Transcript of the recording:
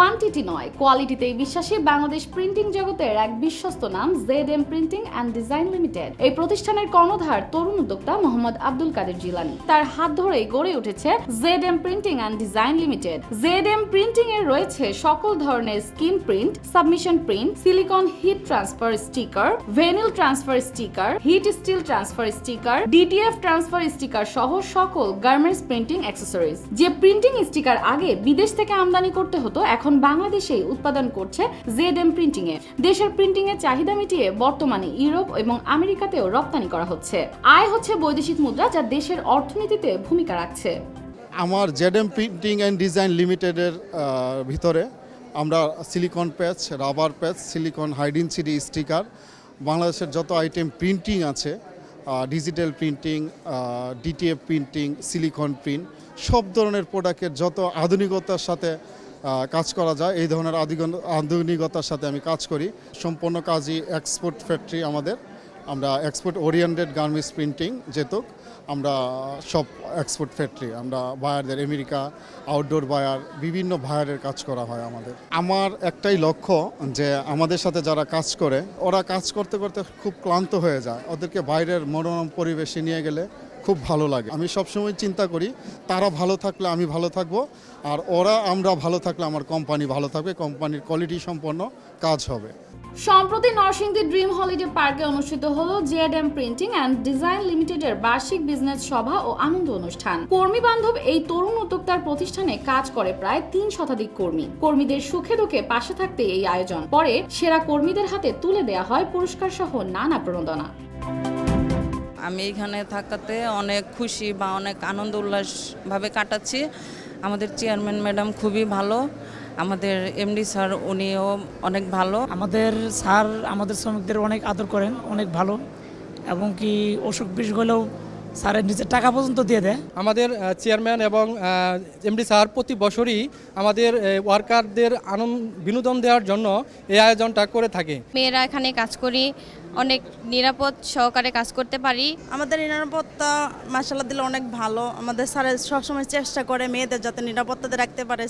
Quantity নয় কোয়ালিটিতেই বিশ্বাসী Bangladesh printing জগতের এক বিশ্বস্ত নাম Z M printing and design limited এই প্রতিষ্ঠানের কর্ণধার তরুণ উদ্যোক্তা মোহাম্মদ আব্দুল কাদের জিলানি। তার হাত ধরেই গড়ে উঠেছে Z M printing and design limited Z M printing এর রয়েছে সকল ধরনের screen print submission print silicon heat transfer sticker vinyl transfer sticker heat steel transfer sticker DTF transfer sticker সহ সকল গার্মেন্টস প্রিন্টিং অ্যাক্সেসরিজ যে প্রিন্টিং স্টিকার আগে বিদেশ থেকে আমদানি করতে হতো, এখন বাংলাদেশেই উৎপাদন করছে জেড এম প্রিন্টিং এ। দেশের প্রিন্টিং এর চাহিদা মিটিয়ে বর্তমানে ইউরোপ এবং আমেরিকাতেও রপ্তানি করা হচ্ছে। আয় হচ্ছে বৈদেশিক মুদ্রা যা দেশের অর্থনীতিতে ভূমিকা রাখছে। আমার Z M printing and design লিমিটেডের ভিতরে আমরা silicon patch rubber patch silicon হাইডিন CD sticker বাংলাদেশের যত আইটেম প্রিন্টিং আছে digital printing DTF printing silicon print সব ধরনের প্রোডাক্টের যত আধুনিকতার সাথে কাজ করা যায়। এই ধরনের আধুনিকতার সাথে আমি কাজ করি। সম্পূর্ণ কাজই এক্সপোর্ট ফ্যাক্টরি আমাদের। আমরা এক্সপোর্ট ওরিয়েন্টেড গার্মেন্টস প্রিন্টিং যেতুক, আমরা সব এক্সপোর্ট ফ্যাক্টরি আমরা বায়ারদের আমেরিকা আউটডোর বায়ার বিভিন্ন বায়ারের কাজ করা হয় আমাদের। আমার একটাই লক্ষ্য যে আমাদের সাথে যারা কাজ করে, ওরা কাজ করতে করতে খুব ক্লান্ত হয়ে যায়। ওদেরকে বাইরের মনোরম পরিবেশে নিয়ে গেলে খুব ভালো লাগে। আমি সবসময় চিন্তা করি, তারা ভালো থাকলে আমি ভালো থাকব, আর ওরা আমরা ভালো থাকলে আমার কোম্পানি ভালো থাকবে, কোম্পানির কোয়ালিটি সম্পন্ন কাজ হবে। সম্প্রতি নরসিংদী ড্রিম হলিডে পার্কে অনুষ্ঠিত হলো জেএডএম প্রিন্টিং অ্যান্ড ডিজাইন লিমিটেডের বার্ষিক বিজনেস সভা ও আনন্দ অনুষ্ঠান। কর্মী বান্ধব এই তরুণ উদ্যোক্তার প্রতিষ্ঠানে কাজ করে প্রায় তিন শতাধিক কর্মী। কর্মীদের সুখে দুঃখে পাশে থাকতে এই আয়োজন। পরে সেরা কর্মীদের হাতে তুলে দেয়া হয় পুরস্কার সহ নানা প্রণোদনা। আমি এখানে থাকাতে অনেক খুশি বা অনেক আনন্দ উল্লাসভাবে কাটাচ্ছি। আমাদের চেয়ারম্যান ম্যাডাম খুবই ভালো। আমাদের এমডি স্যার উনিও অনেক ভালো। আমাদের স্যার আমাদের শ্রমিকদের অনেক আদর করেন, অনেক ভালো। এবং কি অসুখ বিষ হলেও স্যারের নিজের টাকা পর্যন্ত দিয়ে দেয়। আমাদের চেয়ারম্যান এবং এমডি স্যার প্রতি বছরই আমাদের ওয়ার্কারদের আনন্দ বিনোদন দেওয়ার জন্য এই আয়োজনটা করে থাকে। মেয়েরা এখানে কাজ করি অনেক নিরাপদ সহকারে কাজ করতে পারি। আমাদের নিরাপত্তা মাসাল্লাহ দিলে অনেক ভালো। আমাদের স্যারের সবসময় চেষ্টা করে মেয়েদের যাতে নিরাপত্তাতে রাখতে পারে।